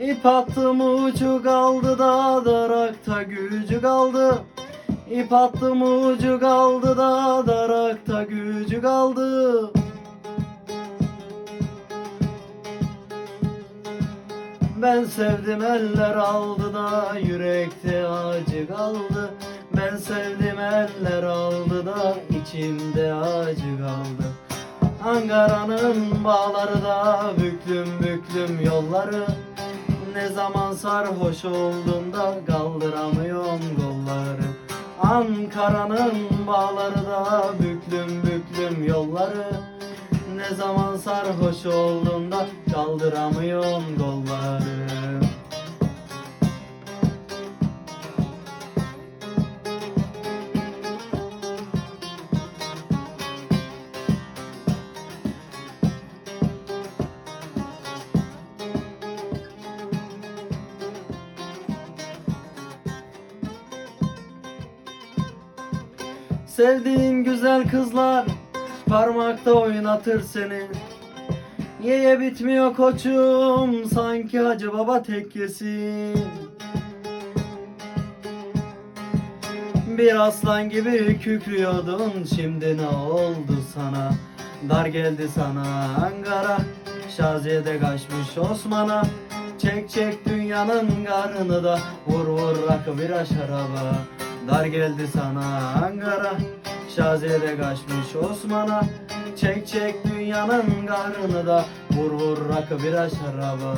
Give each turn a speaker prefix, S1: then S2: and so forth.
S1: İp attım ucu kaldı da darakta gücü kaldı. İp attım ucu kaldı da darakta gücü kaldı. Ben sevdim eller aldı da yürekte acı kaldı. Ben sevdim eller aldı da içimde acı kaldı. Ankara'nın bağları da büklüm büklüm yolları Ne zaman sarhoş oldum da kaldıramıyorum kolları. Ankara'nın bağları da büklüm büklüm yolları. Ne zaman sarhoş oldum da kaldıramıyorum kolları Sevdiğin güzel kızlar parmakta oynatır seni. Yeye bitmiyor koçum? Sanki hacı baba tekkesin Bir aslan gibi kükrüyordun şimdi ne oldu sana? Dar geldi sana Ankara Şaziye'de kaçmış Osman'a. Çek çek dünyanın karnını da Vur vur rakı bir şaraba Dar geldi sana Ankara Şaziye'de kaçmış Osman'a. Çek çek dünyanın karnını da Vur vur rakı bir şaraba